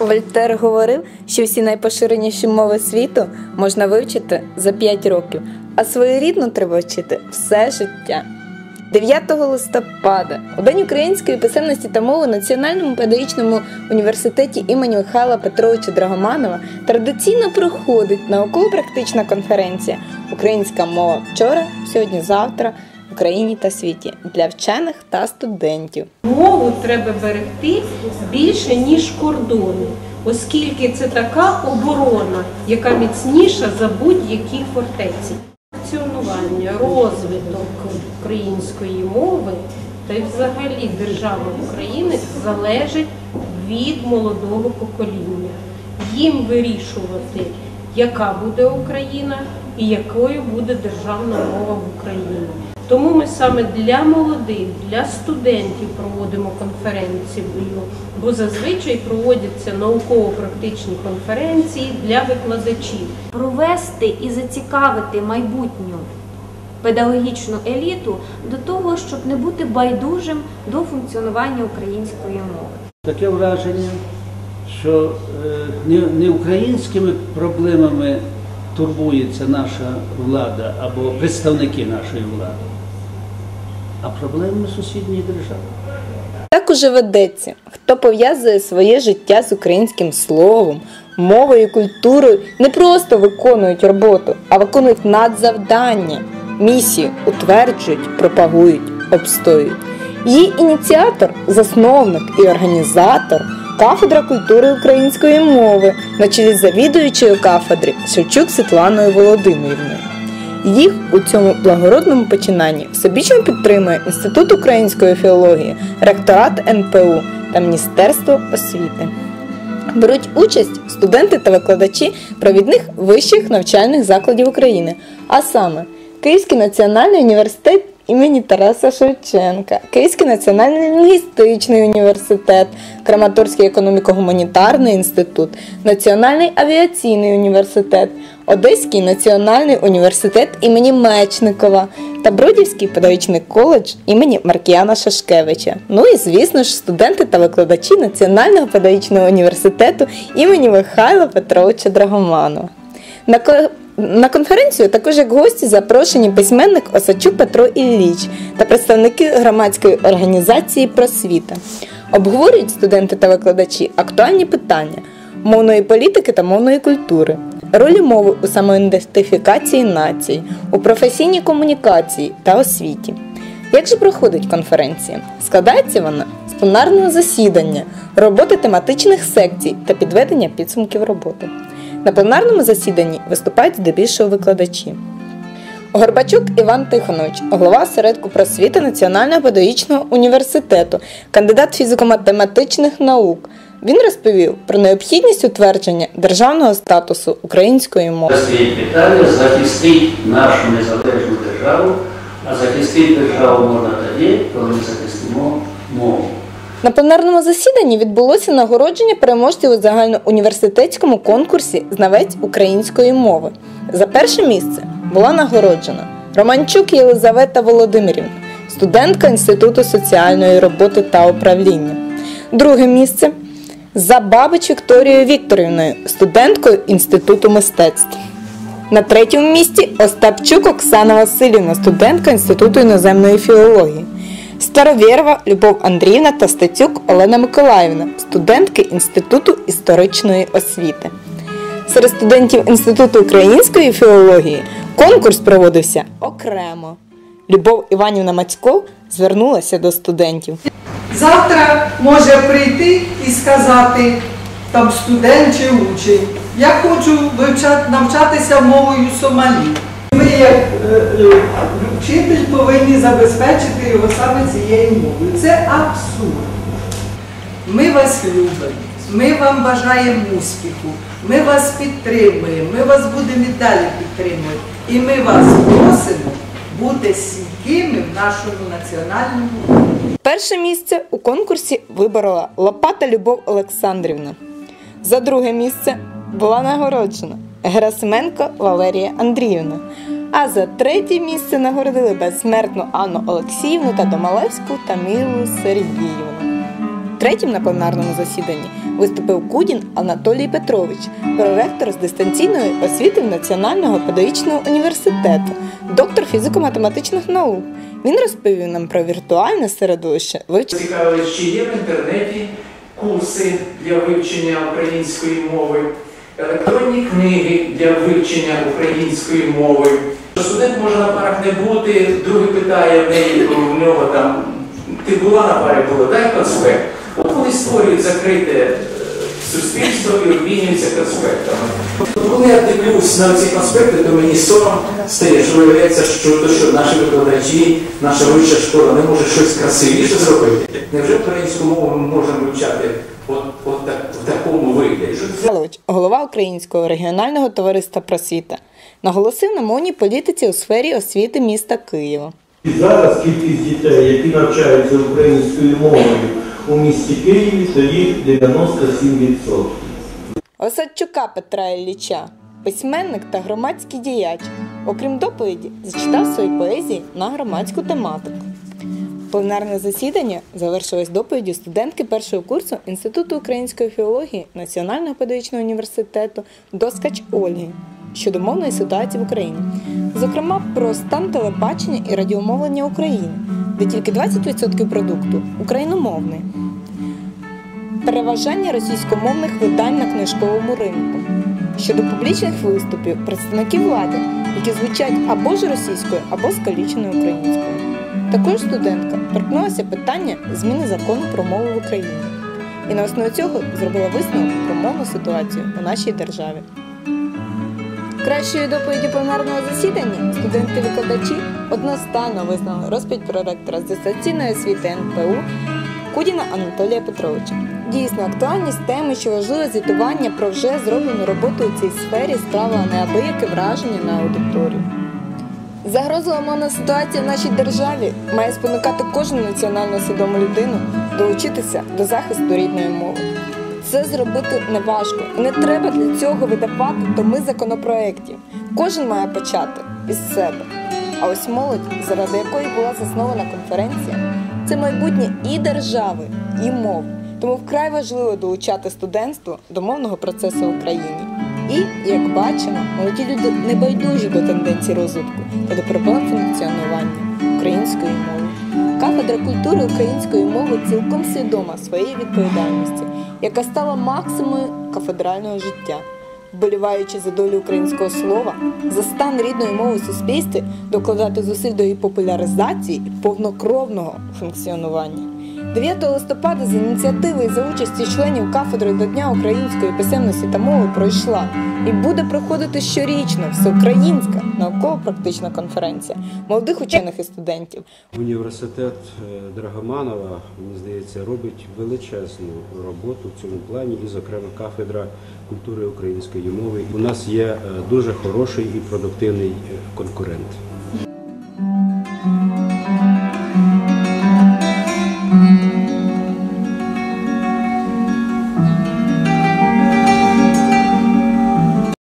Вольтер говорив, що всі найпоширеніші мови світу можна вивчити за 5 років, а свою рідну треба вчити все життя. 9 листопада у День української писемності та мови в Національному педагогічному університеті імені Михайла Петровича Драгоманова традиційно проходить науково-практична конференція Українська мова вчора, сьогодні, завтра Україні та світі для вчених та студентів. Мову треба берегти більше, ніж кордони, оскільки це така оборона, яка міцніша за будь-які фортеці. Функціонування, розвиток української мови та й взагалі держави України залежить від молодого покоління. Їм вирішувати, яка буде Україна і якою буде державна мова в Україні. Тому ми саме для молодих, для студентів проводимо конференцію, бо зазвичай проводяться науково-практичні конференції для викладачів. провести і зацікавити майбутню педагогічну еліту до того, щоб не бути байдужим до функціонування української мови. Таке враження, що е, не, не українськими проблемами турбується наша влада або представники нашої влади, а проблемами сусідньої держави. Так уже ведеться, хто пов'язує своє життя з українським словом, мовою культурою, не просто виконують роботу, а виконують надзавдання, місію, утверджують, пропагують, обстоюють. Її ініціатор, засновник і організатор кафедра культури української мови на чолі з завідуючою кафедри Шевчук Світланою Володимирівною. Їх у цьому благородному починанні всебічно підтримує Інститут української філології, ректорат НПУ та Міністерство освіти. Беруть участь студенти та викладачі провідних вищих навчальних закладів України, а саме Київський національний університет імені Тараса Шевченка, Київський національний лінгвістичний університет, Краматорський економіко-гуманітарний інститут, Національний авіаційний університет, Одеський національний університет імені Мечникова та Бродівський педагогічний коледж імені Маркіяна Шашкевича. Ну і звісно ж, студенти та викладачі Національного педагогічного університету імені Михайла Петровича Драгоманова. На на конференцію також як гості запрошені письменник Осадчук Петро Ілліч та представники громадської організації Просвіта. Обговорюють студенти та викладачі актуальні питання мовної політики та мовної культури, ролі мови у самоідентифікації націй, у професійній комунікації та освіті. Як же проходить конференція? Складається вона з пленарного засідання, роботи тематичних секцій та підведення підсумків роботи. На пленарному засіданні виступають здебільшого викладачі. Горбачук Іван Тихонович, голова осередку просвіти Національного педагогічного університету, кандидат фізико-математичних наук. Він розповів про необхідність утвердження державного статусу української мови. Стоїть питання захистити нашу незалежну державу, а захистити державу можна тоді, коли ми захистимо мову. На пленарному засіданні відбулося нагородження переможців у загальноуніверситетському конкурсі Знавець української мови. За перше місце була нагороджена Романчук Єлизавета Володимирівна, студентка Інституту соціальної роботи та управління. Друге місце Забабич Вікторією Вікторівною, студенткою Інституту мистецтв. На третьому місці Остапчук Оксана Васильівна, студентка Інституту іноземної філології. Старовєрова Любов Андріївна та Стецюк Олена Миколаївна, студентки Інституту історичної освіти. Серед студентів Інституту української філології конкурс проводився окремо. Любов Іванівна Мацько звернулася до студентів. Завтра може прийти і сказати там студент чи учень, я хочу вивчати, навчатися мовою Сомалі. Ми, як е, е, вчитель, повинні забезпечити його саме цією мовою. Це абсурд. Ми вас любимо, ми вам бажаємо успіху, ми вас підтримуємо, ми вас будемо і далі підтримувати. І ми вас просимо бути стійкими в нашому національному. Перше місце у конкурсі виборола Лопата Любов Олександрівна. За друге місце була нагороджена Герасименко Валерія Андріївна. А за третє місце нагородили безсмертну Анну Олексіївну та Домалевську Тамілу Сергіївну. Третім на пленарному засіданні виступив Кудін Анатолій Петрович, проректор з дистанційної освіти Національного педагогічного університету, доктор фізико-математичних наук. Він розповів нам про віртуальне середовище. Цікавить, чи є в інтернеті курси для вивчення української мови, електронні книги для вивчення української мови. Студент може на парах не бути, другий питає в неї в нього там, ти була на парі, було, дай конспект. Вони створюють закрите е, суспільство і обмінюються конспектами. Коли я дивлюсь на ці конспекти, то мені сором стає, що виявляється, що, то, що наші викладачі, наша вища школа не може щось красивіше зробити. Невже українську мову ми можемо вивчати от, от так, в такому вигляді? Голова Українського регіонального товариства просвіта, наголосив на мовній політиці у сфері освіти міста Києва. І зараз кількість дітей, які навчаються українською мовою у місті Києві, стоїть 97%. Осадчука Петра Ілліча, письменник та громадський діяч, окрім доповіді, зачитав свої поезії на громадську тематику. Пленарне засідання завершилось доповіддю студентки першого курсу Інституту української філології Національного педагогічного університету Доскач Ольги щодо мовної ситуації в Україні, зокрема про стан телебачення і радіомовлення України, де тільки 20% продукту україномовний переважання російськомовних видань на книжковому ринку щодо публічних виступів представників влади, які звучать або ж російською, або скаліченою українською. Також студентка торкнулася питання зміни закону про мову в Україні і на основі цього зробила висновок про мовну ситуацію у нашій державі. Кращою доповіді пленарного засідання студенти-викладачі одностайно визнали розповідь проректора з дистанційної освіти НПУ Кудіна Анатолія Петровича. Дійсно, актуальність теми, що важливе звітування про вже зроблену роботу у цій сфері справила неабияке враження на аудиторію. Загрозлива мовна ситуація в нашій державі має спонукати кожну національно свідому людину долучитися до захисту рідної мови. Це зробити неважко, не треба для цього видавати томи законопроєктів. Кожен має почати із себе. А ось молодь, заради якої була заснована конференція, це майбутнє і держави, і мов. Тому вкрай важливо долучати студентство до мовного процесу в Україні. І, як бачимо, молоді люди не байдужі до тенденцій розвитку та до проблем функціонування української мови. Кафедра культури української мови цілком свідома своєї відповідальності, яка стала максимою кафедрального життя. Вболіваючи за долю українського слова, за стан рідної мови в суспільстві, докладати зусиль до її популяризації і повнокровного функціонування. 9 листопада з ініціативи і за участі членів кафедри до Дня української писемності та мови пройшла і буде проходити щорічно всеукраїнська науково-практична конференція молодих учених і студентів. Університет е, Драгоманова, мені здається, робить величезну роботу в цьому плані, і, зокрема, кафедра культури української мови. У нас є е, дуже хороший і продуктивний е, конкурент.